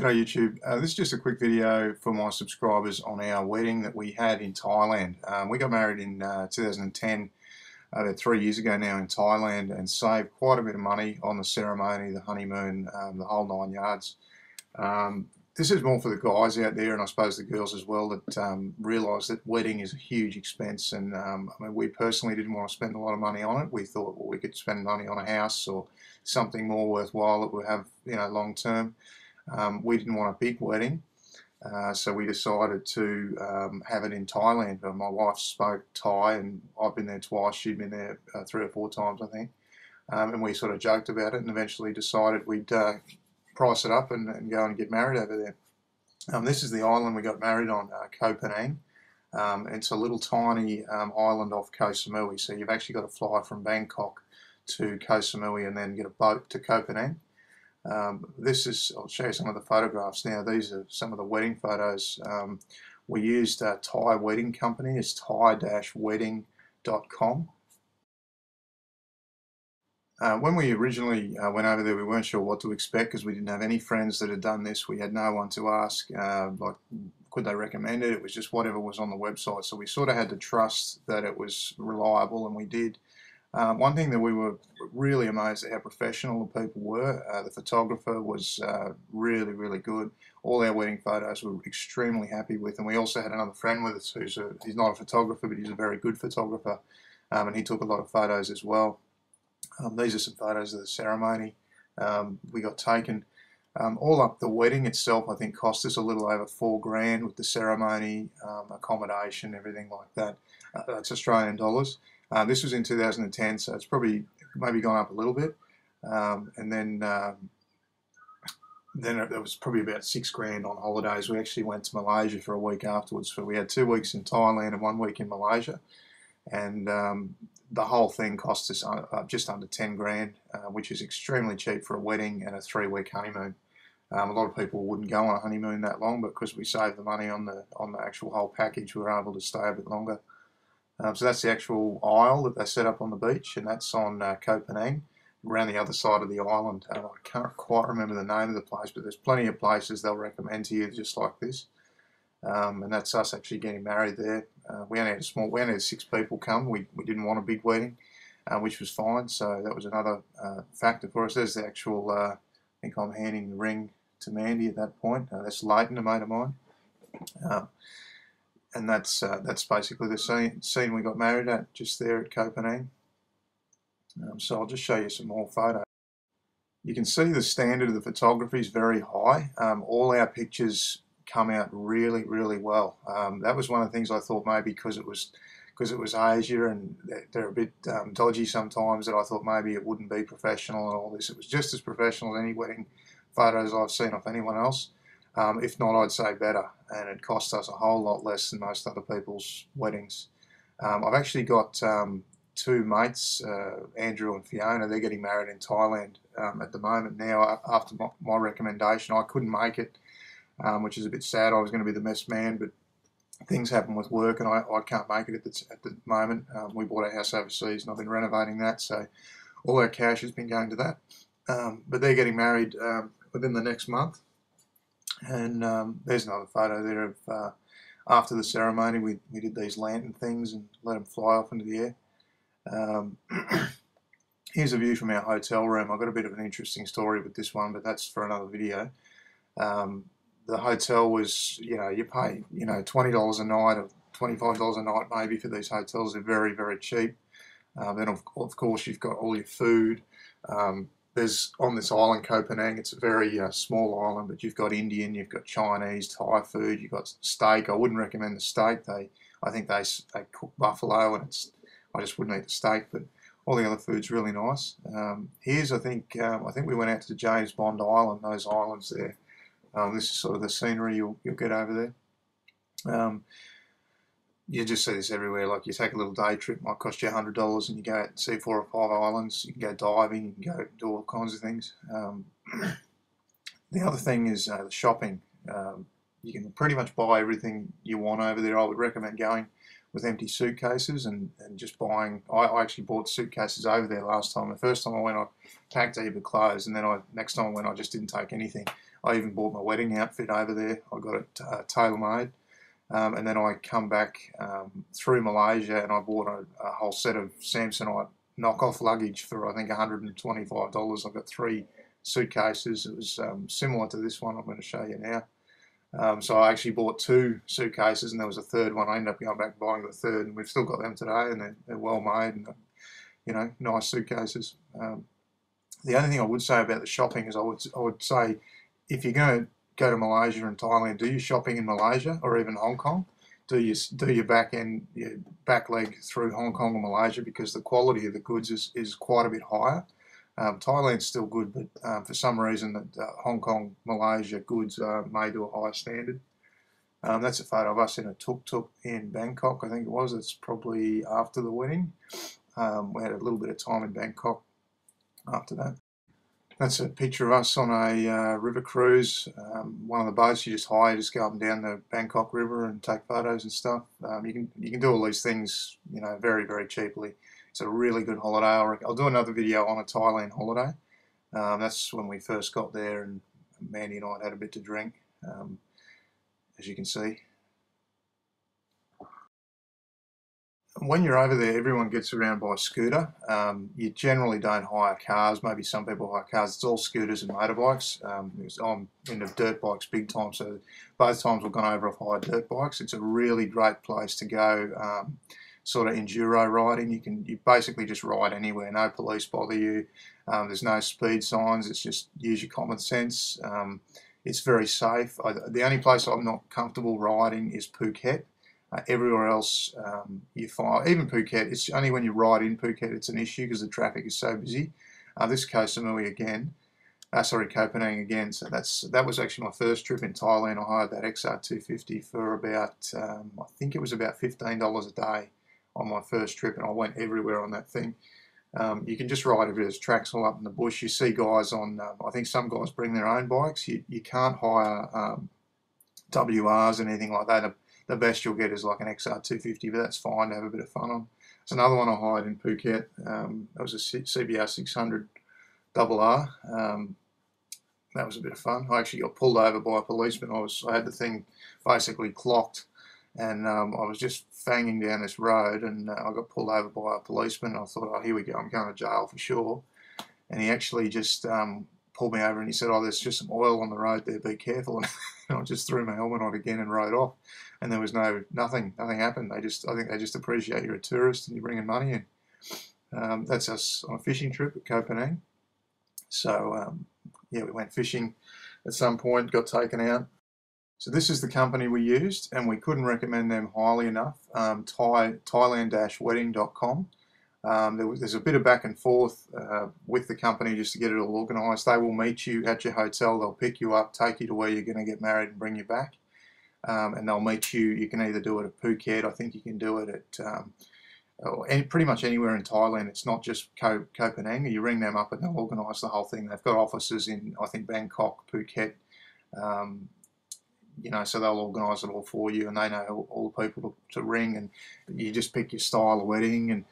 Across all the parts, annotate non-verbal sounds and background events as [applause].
G'day YouTube. Uh, this is just a quick video for my subscribers on our wedding that we had in Thailand. Um, we got married in uh, 2010, about three years ago now in Thailand and saved quite a bit of money on the ceremony, the honeymoon, um, the whole nine yards. Um, this is more for the guys out there and I suppose the girls as well that um, realise that wedding is a huge expense and um, I mean we personally didn't want to spend a lot of money on it. We thought well, we could spend money on a house or something more worthwhile that would have you know long term. Um, we didn't want a big wedding, uh, so we decided to um, have it in Thailand. Uh, my wife spoke Thai, and I've been there twice. She'd been there uh, three or four times, I think. Um, and we sort of joked about it, and eventually decided we'd uh, price it up and, and, go and get married over there. Um, this is the island we got married on, uh, Koh. Um, it's a little tiny um, island off Koh Samui, so you've actually got to fly from Bangkok to Koh Samui and then get a boat to Koh. Um, this is, I'll show you some of the photographs now. These are some of the wedding photos. Um, we used a Thai wedding company. It's thai-wedding.com. Uh, when we originally uh, went over there, we weren't sure what to expect because we didn't have any friends that had done this. We had no one to ask, uh, like, could they recommend it? It was just whatever was on the website. So we sort of had to trust that it was reliable, and we did. Um, one thing that we were really amazed at how professional the people were. Uh, the photographer was uh, really, really good. All our wedding photos we were extremely happy with, and we also had another friend with us who's a, he's not a photographer, but he's a very good photographer, um, and he took a lot of photos as well. Um, these are some photos of the ceremony um, we got taken. Um, all up, the wedding itself, I think, cost us a little over four grand with the ceremony, um, accommodation, everything like that. Uh, that's Australian dollars. Uh, this was in 2010, so it's probably maybe gone up a little bit. Um, and then um, then it, was probably about six grand on holidays. We actually went to Malaysia for a week afterwards. So we had two weeks in Thailand and one week in Malaysia. And um, the whole thing cost us uh, uh just under 10 grand, uh, which is extremely cheap for a wedding and a three week honeymoon. Um, a lot of people wouldn't go on a honeymoon that long, but because we saved the money on the on the actual whole package, we were able to stay a bit longer. Um, so that's the actual isle that they set up on the beach, and that's on uh, Phangan, around the other side of the island. I can't quite remember the name of the place, but there's plenty of places they'll recommend to you just like this. Um, and that's us actually getting married there. Uh, we only had a small, we only had six people come. We, we didn't want a big wedding, uh, which was fine. So that was another uh, factor for us. There's the actual, uh, I think I'm handing the ring to Mandy at that point. Uh, that's Leighton, a mate of mine. And that's uh, that's basically the scene, scene we got married at, just there at Copenhagen. Um, so I'll just show you some more photos. You can see the standard of the photography is very high. Um, all our pictures come out really, really well. Um, that was one of the things I thought maybe because it was because it was Asia and they're a bit um, dodgy sometimes that I thought maybe it wouldn't be professional and all this. It was just as professional as any wedding photos I've seen of anyone else. Um, if not, I'd say better. And it cost us a whole lot less than most other people's weddings. Um, I've actually got um, two mates, uh, Andrew and Fiona. They're getting married in Thailand um, at the moment now. After my, my, recommendation, I couldn't make it, um, which is a bit sad. I was going to be the best man, but things happen with work, and I, I can't make it at the, at the moment. Um, we bought a house overseas, and I've been renovating that, so all our cash has been going to that. but they're getting married within the next month. And um, there's another photo there of uh, after the ceremony. We, we did these lantern things and let them fly off into the air. Um, [clears throat] here's a view from our hotel room. I've got a bit of an interesting story with this one, but that's for another video. Um, the hotel was, you know, you pay, you know, $20 a night or $25 a night maybe for these hotels. They're very, very cheap. Um, then, of, of, course, you've got all your food. Um, there's on this island, Copenhagen. It's a very uh, small island, but you've got Indian, you've got Chinese, Thai food, you've got steak. I wouldn't recommend the steak. They, I think they they cook buffalo, and it's I just wouldn't eat the steak, but all the other food's really nice. Um, here's I think um, I think we went out to James Bond Island, those islands there. Um, this is sort of the scenery you'll you'll get over there. You just see this everywhere. Like you take a little day trip, might cost you hundred dollars, and you go out and see four or five islands. You can go diving, you can go do all kinds of things. Um, [clears throat] the other thing is uh, the shopping. Um, you can pretty much buy everything you want over there. I would recommend going with empty suitcases and, and just buying. I, I actually bought suitcases over there last time. The first time I went, I packed a heap of clothes, and then I next time I went, I just didn't take anything. I even bought my wedding outfit over there. I got it uh, tailor made. Um, and then I come back um, through Malaysia and I bought a, a, whole set of Samsonite knockoff luggage for I think $125. I've got three suitcases. It was um, similar to this one I'm going to show you now. Um, so I actually bought two suitcases and there was a third one. I ended up going back buying the third and we've still got them today and they're, they're well made and you know nice suitcases. Um, the only thing I would say about the shopping is I would I would say if you're going to go to Malaysia and Thailand, do your shopping in Malaysia or even Hong Kong. Do your do your back end your back leg through Hong Kong or Malaysia because the quality of the goods is, is quite a bit higher. Um, Thailand's still good, but um, for some reason, that uh, Hong Kong, Malaysia goods are made to a higher standard. Um, that's a photo of us in a tuk-tuk in Bangkok, I think it was. It's probably after the wedding. Um, we had a little bit of time in Bangkok after that. That's a picture of us on a uh, river cruise. Um, one of the boats you just hire, just go up and down the Bangkok River and take photos and stuff. Um, you can you can do all these things, you know, very very cheaply. It's a really good holiday. I'll, do another video on a Thailand holiday. Um, that's when we first got there and Mandy and I had a bit to drink, um, as you can see. When you're over there, everyone gets around by scooter. Um, you generally don't hire cars. Maybe some people hire cars. It's all scooters and motorbikes. Um, I'm into dirt bikes big time, so both times we've gone over, I've hired dirt bikes. It's a really great place to go um, sort of enduro riding. You can you basically just ride anywhere. No police bother you. Um, there's no speed signs. It's just use your common sense. Um, it's very safe. I, the only place I'm not comfortable riding is Phuket. Uh, everywhere else, um, you find even Phuket. It's only when you ride in Phuket it's an issue because the traffic is so busy. Uh, this is Koh Samui again. Uh, sorry, Copenhagen again. So that's that was actually my first trip in Thailand. I hired that XR250 for about um, I think it was about fifteen dollars a day on my first trip, and I went everywhere on that thing. Um, you can just ride it. There's tracks all up in the bush. You see guys on. Um, I think some guys bring their own bikes. You you can't hire um, WRs and anything like that. The best you'll get is like an XR250, but that's fine to have a bit of fun on. It's another one I hired in Phuket. Um, that was a CBR 600 double R. Um, that was a bit of fun. I actually got pulled over by a policeman. I was I had the thing basically clocked and um, I was just fanging down this road and uh, I got pulled over by a policeman. I thought, oh, here we go, I'm going to jail for sure. And he actually just um, pulled me over and he said, oh, there's just some oil on the road there, be careful. [laughs] And I just threw my helmet on again and rode off. And there was no, nothing, nothing happened. They just, I think they just appreciate you're a tourist and you're bringing money in. Um, that's us on a fishing trip at Phangan. So, um, yeah, we went fishing at some point, got taken out, so this is the company we used, and we couldn't recommend them highly enough. Um, Thai, Thailand-wedding.com. Um, there was, there's a bit of back and forth uh, with the company just to get it all organised. They will meet you at your hotel. They'll pick you up, take you to where you're going to get married, and bring you back. Um, and they'll meet you. You can either do it at Phuket. I think you can do it at um, any, pretty much anywhere in Thailand. It's not just Phangan. You ring them up and they'll organise the whole thing. They've got offices in I think Bangkok, Phuket. Um, you know, so they'll organise it all for you, and they know all the people to, to ring, and you just pick your style of wedding, and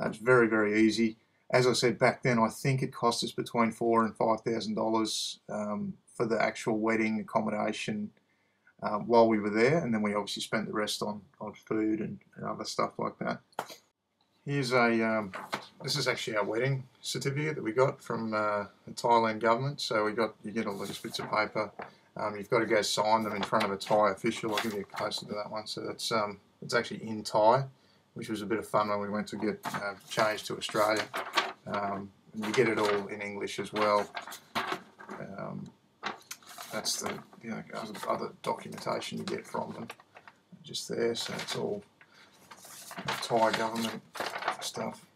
it's very very easy. As I said back then, I think it cost us between four and five thousand um, dollars for the actual wedding accommodation uh, while we were there, and then we obviously spent the rest on on food and, and other stuff like that. Here's a um, this is actually our wedding certificate that we got from uh, the Thailand government. So we got you get all these bits of paper um, you've got to go sign them in front of a Thai official. I'll give you a closer to that one. So it's um, it's actually in Thai, which was a bit of fun when we went to get uh, changed to Australia. Um, you get it all in English as well. Um, that's the you know, other documentation you get from them, just there. So it's all Thai government stuff.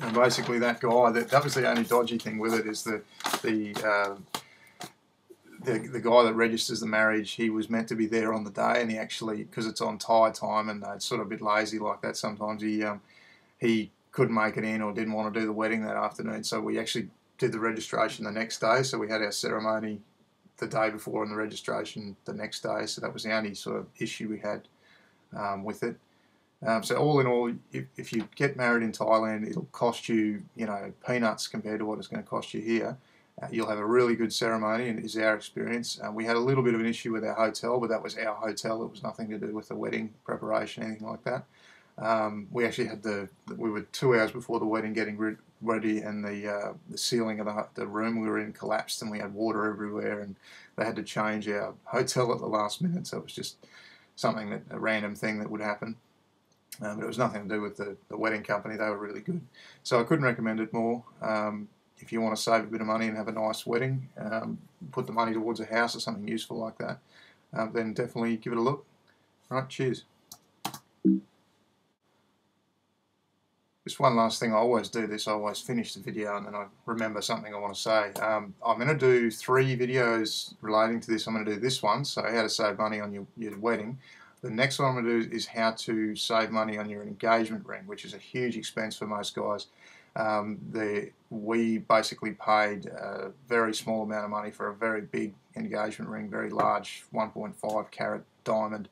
And basically, that guy that that was the only dodgy thing with it is the the uh, the, the guy that registers the marriage, he was meant to be there on the day, and he actually, because it's on Thai time, and it's sort of a bit lazy like that sometimes, he um, he couldn't make it in or didn't want to do the wedding that afternoon. So we actually did the registration the next day. So we had our ceremony the day before and the registration the next day. So that was the only sort of issue we had um, with it. Um, so all in all, if, if you get married in Thailand, it'll cost you, you know, peanuts compared to what it's going to cost you here. Uh, you'll have a really good ceremony, and is our experience. Uh, we had a little bit of an issue with our hotel, but that was our hotel. It was nothing to do with the wedding preparation, anything like that. Um, we actually had the we were two hours before the wedding getting re- ready, and the uh, the ceiling of the, the room we were in collapsed, and we had water everywhere, and they had to change our hotel at the last minute. So it was just something that a random thing that would happen. Um, but it was nothing to do with the, the wedding company. They were really good. So I couldn't recommend it more. Um, if you want to save a bit of money and have a nice wedding, um, put the money towards a house or something useful like that, uh, then definitely give it a look. All right, cheers. Just one last thing, I always do this, I always finish the video and then I remember something I want to say. Um, I'm going to do three videos relating to this. I'm going to do this one, so how to save money on your, your wedding. The next one I'm going to do is how to save money on your engagement ring, which is a huge expense for most guys. Um, we basically paid a very small amount of money for a very big engagement ring, very large 1.5 carat diamond.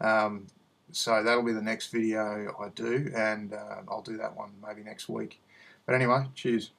Um, so that'll be the next video I do, and uh, I'll do that one maybe next week. But anyway, cheers.